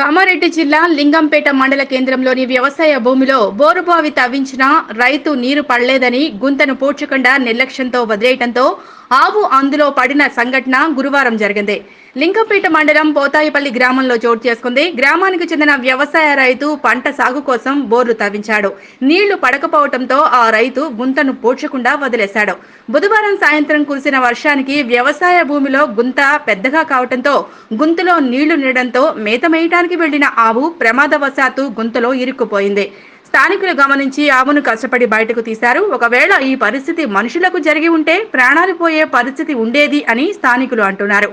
కామారెడ్డి జిల్లా లింగంపేట మండల కేంద్రంలోని వ్యవసాయ భూమిలో బోరుబావి తవ్వించినా రైతు నీరు పడలేదని గుంతను పూడ్చకుండా నిర్లక్ష్యంతో వదిలేయటంతో ఆవు అందులో పడిన సంఘటన గురువారం జరిగింది. లింగంపేట మండలం పోతాయిపల్లి గ్రామంలో చోటు చేసుకుంది. గ్రామానికి చెందిన వ్యవసాయ రైతు పంట సాగు కోసం బోర్లు తవ్వించాడు. నీళ్ళు పడకపోవడంతో ఆ రైతు గుంతను పోడ్చకుండా వదిలేశాడు. బుధవారం సాయంత్రం కురిసిన వర్షానికి వ్యవసాయ భూమిలో గుంత పెద్దగా కావడంతో గుంతలో నీళ్ళు నిండడంతో మేత మేయటానికి వెళ్ళిన ఆవు ప్రమాదవశాత్తు గుంతలో ఇరుక్కుపోయింది. స్థానికులు గమనించి ఆవును కష్టపడి బయటకు తీశారు. ఒకవేళ ఈ పరిస్థితి మనుషులకు జరిగి ఉంటే ప్రాణాలు పోయే పరిస్థితి ఉండేది అని స్థానికులు అంటున్నారు.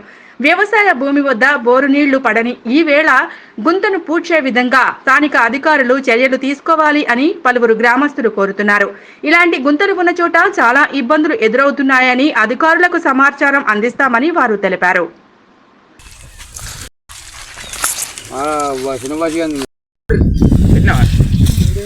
వ్యవసాయ భూమి వద్ద బోరు నీళ్ళు పడని ఈ వేళ గుంతను పూడ్చే విధంగా స్థానిక అధికారులు చర్యలు తీసుకోవాలి అని పలువురు గ్రామస్తులు కోరుతున్నారు. ఇలాంటి గుంతలు ఉన్న చోట చాలా ఇబ్బందులు ఎదురవుతున్నాయని అధికారులకు సమాచారం అందిస్తామని వారు తెలిపారు. చిన్న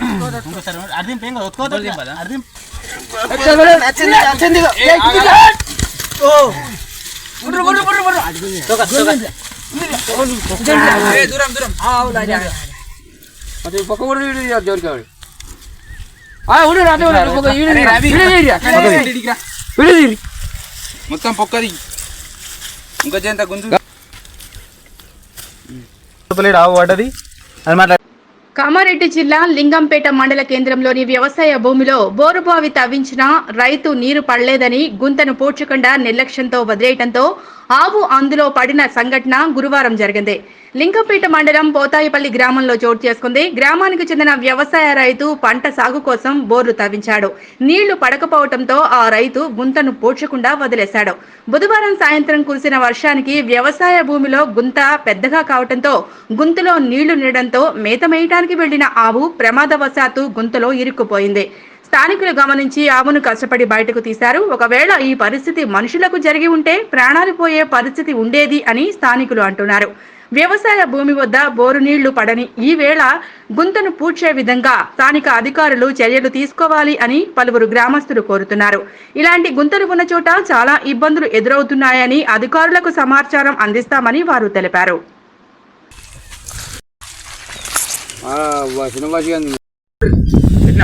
అడిదింపు ఇంకోసారి అడిదింపు ఏం కాదు ఒత్తుకోవద్దు అడిదింపు దూరం దూరం అది పక్క కూడా జోరికి ఆవిడ మొత్తం పొక్కది ఇంకా జంత గుంజు ఆవు పడ్డది అది మాట్లా కామారెడ్డి జిల్లా లింగంపేట మండల కేంద్రంలోని వ్యవసాయ భూమిలో బోరుబావి తవ్వించినా రైతు నీరు పడలేదని గుంతను పూడ్చకుండా నిర్లక్ష్యంతో వదిలేయటంతో ఆవు అందులో పడిన సంఘటన గురువారం జరిగింది. లింగంపేట మండలం పోతాయిపల్లి గ్రామంలో చోటు చేసుకుంది. గ్రామానికి చెందిన వ్యవసాయ రైతు పంట సాగు కోసం బోర్లు తవ్వించాడు. నీళ్ళు పడకపోవడంతో ఆ రైతు గుంతను పూడ్చకుండా వదిలేశాడు. బుధవారం సాయంత్రం కురిసిన వర్షానికి వ్యవసాయ భూమిలో గుంత పెద్దగా కావడంతో గుంతలో నీళ్ళు నిండడంతో మేత మేయటానికి వెళ్ళిన ఆవు ప్రమాదవశాత్తు గుంతలో ఇరుక్కుపోయింది. స్థానికులు గమనించి ఆవును కష్టపడి బయటకు తీశారు. ఒకవేళ ఈ పరిస్థితి మనుషులకు జరిగి ఉంటే ప్రాణాలు పోయే పరిస్థితి ఉండేది అని స్థానికులు అంటున్నారు. వ్యవసాయ భూమి వద్ద బోరు నీళ్ళు పడని ఈ వేళ గుంతను పూడ్చే విధంగా స్థానిక అధికారులు చర్యలు తీసుకోవాలి అని పలువురు గ్రామస్తులు కోరుతున్నారు. ఇలాంటి గుంతలు ఉన్న చోట చాలా ఇబ్బందులు ఎదురవుతున్నాయని అధికారులకు సమాచారం అందిస్తామని వారు తెలిపారు. చిన్న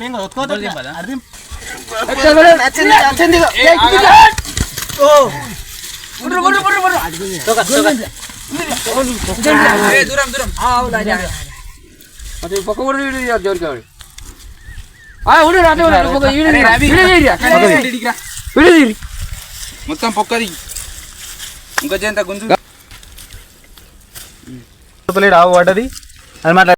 ఏం కాదు ఒత్తుకోవద్దు అడిదింపు దూరం దూరం అది పక్క కూడా జోరికి ఆవిడ మొత్తం పొక్కది ఇంకా జంత గుంజు ఆవు పడ్డది అది మాట్లా